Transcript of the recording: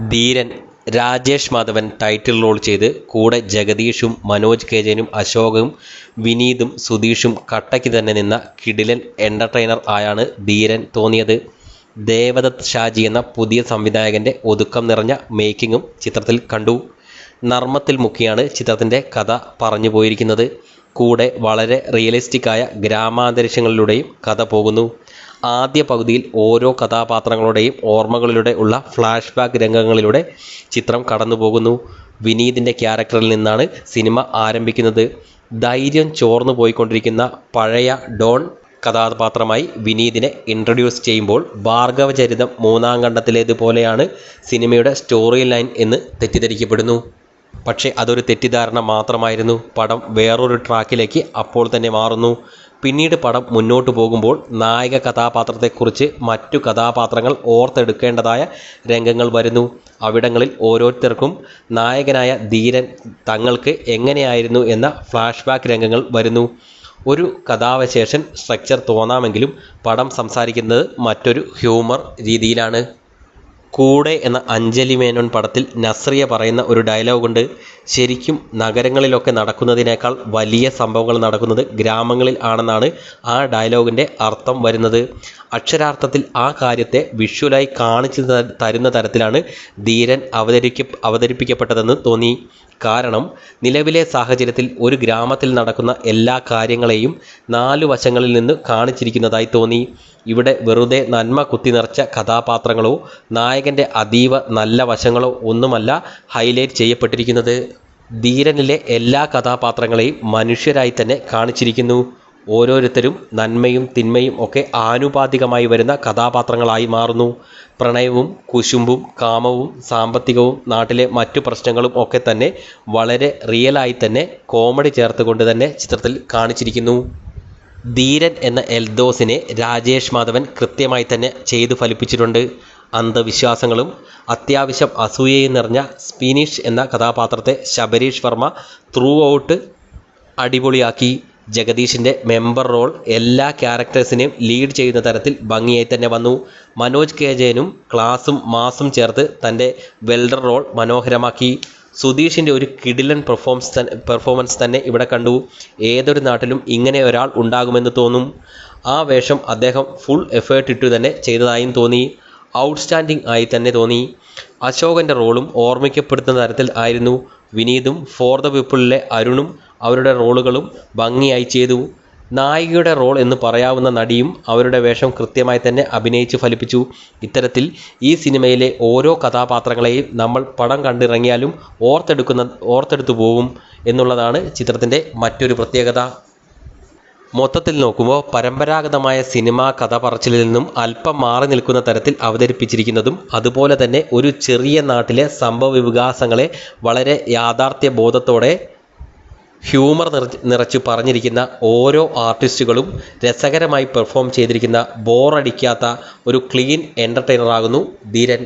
ധീരൻ Rajesh Madhavan title role ചെയ്ത് കൂടെ ജഗദീഷും Manoj K ജയനും അശോകും വിനീതും സുധീഷും കട്ടയ്ക്ക് തന്നെ നിന്ന കിടിലൻ എന്റർടൈനർ ആയാണ് ധീരൻ തോന്നിയത്. ദേവദത്ത് ഷാജി എന്ന പുതിയ സംവിധായകന്റെ ഒതുക്കം നിറഞ്ഞ മേക്കിങ്ങും ചിത്രത്തിൽ കണ്ടു. നർമ്മത്തിൽ മുക്കിയാണ് ചിത്രത്തിന്റെ കഥ പറഞ്ഞു പോയിരിക്കുന്നത്. കൂടെ വളരെ റിയലിസ്റ്റിക്കായ ഗ്രാമാന്തരീക്ഷങ്ങളിലൂടെയും കഥ പോകുന്നു. ആദ്യ പകുതിയിൽ ഓരോ കഥാപാത്രങ്ങളുടെയും ഓർമ്മകളിലൂടെ ഉള്ള ഫ്ലാഷ് ബാക്ക് രംഗങ്ങളിലൂടെ ചിത്രം കടന്നു പോകുന്നു വിനീതിന്റെ ക്യാരക്ടറിൽ നിന്നാണ് സിനിമ ആരംഭിക്കുന്നത്. ധൈര്യം ചോർന്നു പോയിക്കൊണ്ടിരിക്കുന്ന പഴയ ഡോൺ കഥാപാത്രമായി വിനീതിനെ ഇൻട്രൊഡ്യൂസ് ചെയ്യുമ്പോൾ ഭാർഗവചരിതം മൂന്നാം ഖണ്ഡത്തിലേതുപോലെയാണ് സിനിമയുടെ സ്റ്റോറി ലൈൻ എന്ന് തെറ്റിദ്ധരിക്കപ്പെടുന്നു. പക്ഷേ അതൊരു തെറ്റിദ്ധാരണ മാത്രമായിരുന്നു. പടം വേറൊരു ട്രാക്കിലേക്ക് അപ്പോൾ തന്നെ മാറുന്നു. പിന്നീട് പടം മുന്നോട്ട് പോകുമ്പോൾ നായക കഥാപാത്രത്തെക്കുറിച്ച് മറ്റു കഥാപാത്രങ്ങൾ ഓർത്തെടുക്കേണ്ടതായ രംഗങ്ങൾ വരുന്നു. അവിടങ്ങളിൽ ഓരോരുത്തർക്കും നായകനായ ധീരൻ തങ്ങൾക്ക് എങ്ങനെയായിരുന്നു എന്ന ഫ്ലാഷ് ബാക്ക് രംഗങ്ങൾ വരുന്നു. ഒരു കഥാവശേഷൻ സ്ട്രക്ചർ തോന്നാമെങ്കിലും പടം സംസാരിക്കുന്നത് മറ്റൊരു ഹ്യൂമർ രീതിയിലാണ്. കൂടെ എന്ന അഞ്ജലി മേനോൻ പടത്തിൽ നസ്രിയ പറയുന്ന ഒരു ഡയലോഗുണ്ട് ശരിക്കും നഗരങ്ങളിലൊക്കെ നടക്കുന്നതിനേക്കാൾ വലിയ സംഭവങ്ങൾ നടക്കുന്നത് ഗ്രാമങ്ങളിൽ ആണെന്നാണ് ആ ഡയലോഗിന്റെ അർത്ഥം വരുന്നത്. അക്ഷരാർത്ഥത്തിൽ ആ കാര്യത്തെ വിഷ്വലായി കാണിച്ചു തരുന്ന തരത്തിലാണ് ധീരൻ അവതരിക്ക അവതരിപ്പിക്കപ്പെട്ടതെന്ന് തോന്നി. കാരണം നിലവിലെ സാഹചര്യത്തിൽ ഒരു ഗ്രാമത്തിൽ നടക്കുന്ന എല്ലാ കാര്യങ്ങളെയും നാലു വശങ്ങളിൽ നിന്ന് കാണിച്ചിരിക്കുന്നതായി തോന്നി. ഇവിടെ വെറുതെ നന്മ കുത്തിനിറച്ച കഥാപാത്രങ്ങളോ നായകന്റെ അതീവ നല്ല വശങ്ങളോ ഒന്നുമല്ല ഹൈലൈറ്റ് ചെയ്യപ്പെട്ടിരിക്കുന്നത്. ധീരനിലെ എല്ലാ കഥാപാത്രങ്ങളെയും മനുഷ്യരായി തന്നെ കാണിച്ചിരിക്കുന്നു. ഓരോരുത്തരും നന്മയും തിന്മയും ഒക്കെ ആനുപാതികമായി വരുന്ന കഥാപാത്രങ്ങളായി മാറുന്നു. പ്രണയവും കുശുമ്പും കാമവും സാമ്പത്തികവും നാട്ടിലെ മറ്റു പ്രശ്നങ്ങളും ഒക്കെ തന്നെ വളരെ റിയലായി തന്നെ കോമഡി ചേർത്തുകൊണ്ട് തന്നെ ചിത്രത്തിൽ കാണിച്ചിരിക്കുന്നു. ധീരൻ എന്ന എൽദോസിനെ രാജേഷ് മാധവൻ കൃത്യമായി തന്നെ ചെയ്തു ഫലിപ്പിച്ചിട്ടുണ്ട്. അന്ധവിശ്വാസങ്ങളും അത്യാവശ്യം അസൂയയും നിറഞ്ഞ സ്പീനിഷ് എന്ന കഥാപാത്രത്തെ ശബരീഷ് വർമ്മ ത്രൂ ഔട്ട് അടിപൊളിയാക്കി. ജഗദീഷിന്റെ മെമ്പർ റോൾ എല്ലാ ക്യാരക്ടേഴ്സിനെയും ലീഡ് ചെയ്യുന്ന തരത്തിൽ ഭംഗിയായി തന്നെ വന്നു. മനോജ് കെ ജയനും ക്ലാസും മാസും ചേർത്ത് തന്റെ വെൽഡർ റോൾ മനോഹരമാക്കി. സുധീഷിന്റെ ഒരു കിടിലൻ പെർഫോംസ് പെർഫോമൻസ് തന്നെ ഇവിടെ കണ്ടു. ഏതൊരു നാട്ടിലും ഇങ്ങനെ ഒരാൾ ഉണ്ടാകുമെന്ന് തോന്നും. ആ വേഷം അദ്ദേഹം ഫുൾ എഫേർട്ട് ഇട്ടു തന്നെ ചെയ്തതായും തോന്നി. ഔട്ട്സ്റ്റാൻഡിംഗ് ആയി തന്നെ തോന്നി. അശോകന്റെ റോളും ഓർമ്മിക്കപ്പെടുന്ന തരത്തിൽ ആയിരുന്നു. വിനീതും ഫോർ ദ പീപ്പിളിലെ അരുണും അവരുടെ റോളുകളും ഭംഗിയായി ചെയ്തു. നായികയുടെ റോൾ എന്ന് പറയാവുന്ന നടിയും അവരുടെ വേഷം കൃത്യമായി തന്നെ അഭിനയിച്ച് ഫലിപ്പിച്ചു. ഇത്തരത്തിൽ ഈ സിനിമയിലെ ഓരോ കഥാപാത്രങ്ങളെയും നമ്മൾ പടം കണ്ടിറങ്ങിയാലും ഓർത്തെടുക്കുന്ന ഓർത്തെടുത്തു പോകും എന്നുള്ളതാണ് ചിത്രത്തിന്റെ മറ്റൊരു പ്രത്യേകത. മൊത്തത്തിൽ നോക്കുമ്പോൾ പരമ്പരാഗതമായ സിനിമാ കഥ പറച്ചിലിൽ നിന്നും അല്പം മാറി നിൽക്കുന്ന തരത്തിൽ അവതരിപ്പിച്ചിരിക്കുന്നതും അതുപോലെ തന്നെ ഒരു ചെറിയ നാട്ടിലെ സംഭവ വികാസങ്ങളെ വളരെ യാഥാർത്ഥ്യ ബോധത്തോടെ ഹ്യൂമർ നിറച്ച് പറഞ്ഞിരിക്കുന്ന ഓരോ ആർട്ടിസ്റ്റുകളും രസകരമായി പെർഫോം ചെയ്തിരിക്കുന്ന ബോറടിക്കാത്ത ഒരു ക്ലീൻ എന്റർടൈനറാകുന്നു ധീരൻ